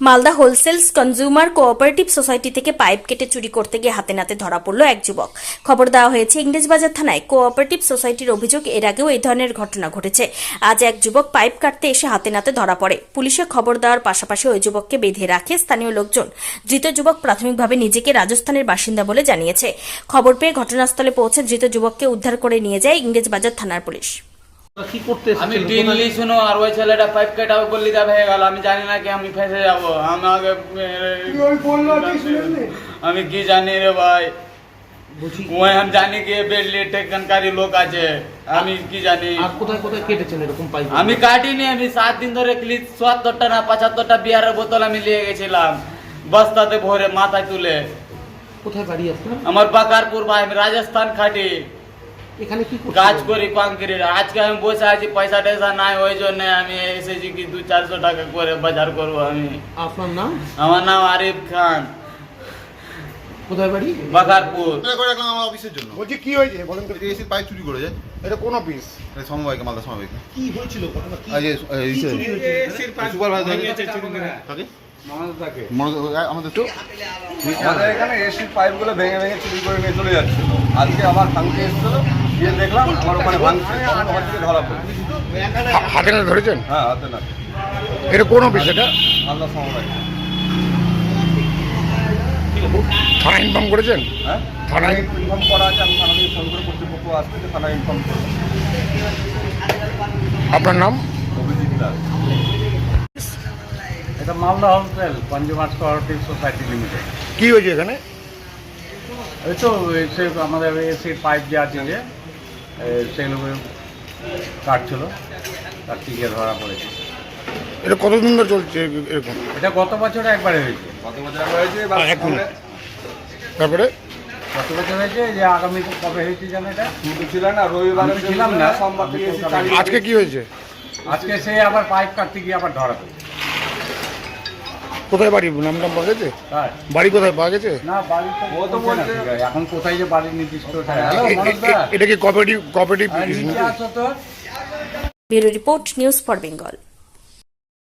Malda wholesales consumer cooperative society থেকে pipe কেটে চুরি করতে গিয়ে হাতে নাতে ধরা পড়ল এক যুবক। খবর দেওয়া হয়েছে, ইংরেজবাজার থানায় কোঅপারেটিভ সোসাইটির অভিযোগ এর আগেও এই ধরনের ঘটনা ঘটেছে। আজ এক যুবক পাইপ কাটতে এসে হাতে নাতে ধরা পড়ে। পুলিশে খবর দেওয়ার পাশাপাশি ওই যুবককে বেঁধে রাখে স্থানীয় লোকজন। ধৃত যুবক প্রাথমিকভাবে নিজেকে রাজস্থানের বাসিন্দা বলে জানিয়েছে। খবর পেয়ে ঘটনাস্থলে পৌঁছে ধৃত যুবককে উদ্ধার করে নিয়ে যায় ইংরেজবাজার থানার পুলিশ। কি করতে আমি? টিন লি শুনো আর ওই ছেলেটা পাইপ কাটাবে বললি তা হয়ে গেল। আমি জানি না কি আমি ফেসে যাব। আমাকে আমি কি জানি রে ভাই? ওই আমি জানি কি বেডলি টেকনকারী লোক আছে। আমি কি জানি? আর কোথায় কোথায় কেটেছেন এরকম পাইপ আমি কাটিনি আমি সাত দিন ধরে ক্লিপ চুয়াত্তরটা না পঁচাত্তরটা বিয়ারের বোতল আমি নিয়ে গেছিলাম। বস্তাতে ভরে মাথায় তুলে। কোথায় বাড়ি আপনার আমার বাকারপুর ভাই আমি রাজস্থান খাটি। এখানে কি কাজ করি কংক্রিট আজকে আমি বসে আছি পয়সা টয়সা নাই ওই জন্য আমি এসেছি কি দু চারশো টাকা করে বাজার করব আমি। আপনার নাম? আমার নাম আরিফ খান। কোথায় বাড়ি? করে রাখলাম আমার অফিসের জন্য। বলছি কি হয়েছে? বলেন তো। এসির পাইপ চুরি করে যায় এটা কোন অফিস এটা সমবায়কে মালদা সমবায়কে। কি হয়েছিল ঘটনা? কি আর যে এই যে সুপারভাইজার থাকে? মনোজ- আমাদের তো আমাদের এখানে এসির পাইপগুলো ভেঙে ভেঙে চুরি করে নিয়ে চলে আজকে আমার ভাঙতে এসেছিল। গিয়ে দেখলাম আমার ওখানে ভাঙছে। তখন ওখান থেকে ধরা পড়ে হাতে না ধরেছেন? হ্যাঁ হাতে না এটা কোন অফিস এটা? মালদা সমবায় থানা ইনফর্ম করেছেন? হ্যাঁ? ইনফর্ম করা আছে আমি ফোন করে কর্তৃপক্ষ আসতে থানায় ইনফর্ম আপনার নাম? অভিজিৎ দাস। এটা Malda wholesale consumer cooperative society limited. কি হয়েছে এখানে? এই তো সে আমাদের এসির পাইপ যে আছে যে সেগুলো কাটছিল তার টিকে ধরা পড়েছে। এটা কতদিন ধরে চলছে এরকম? এটা গত বছরে একবারে হয়েছে। গত বছর একবার হয়েছে তারপরে? গত বছর হয়েছে যে আগামী কবে হয়েছে জানো এটা? কিন্তু ছিল না রবিবার ছিলাম না। সোমবার থেকে আজকে কি হয়েছে? আজকে সে আবার পাইপ কাটতে গিয়ে আবার ধরা পড়েছে। কোথায় বাড়ি? নাম নাম পাওয়া গেছে? বাড়ি কোথায় পাওয়া গেছে। এখন কোথায় যে বাড়ির নির্দিষ্ট মনোজদা এ- এটা কি হ্যাঁ, তো। Bureau report news for Bengal.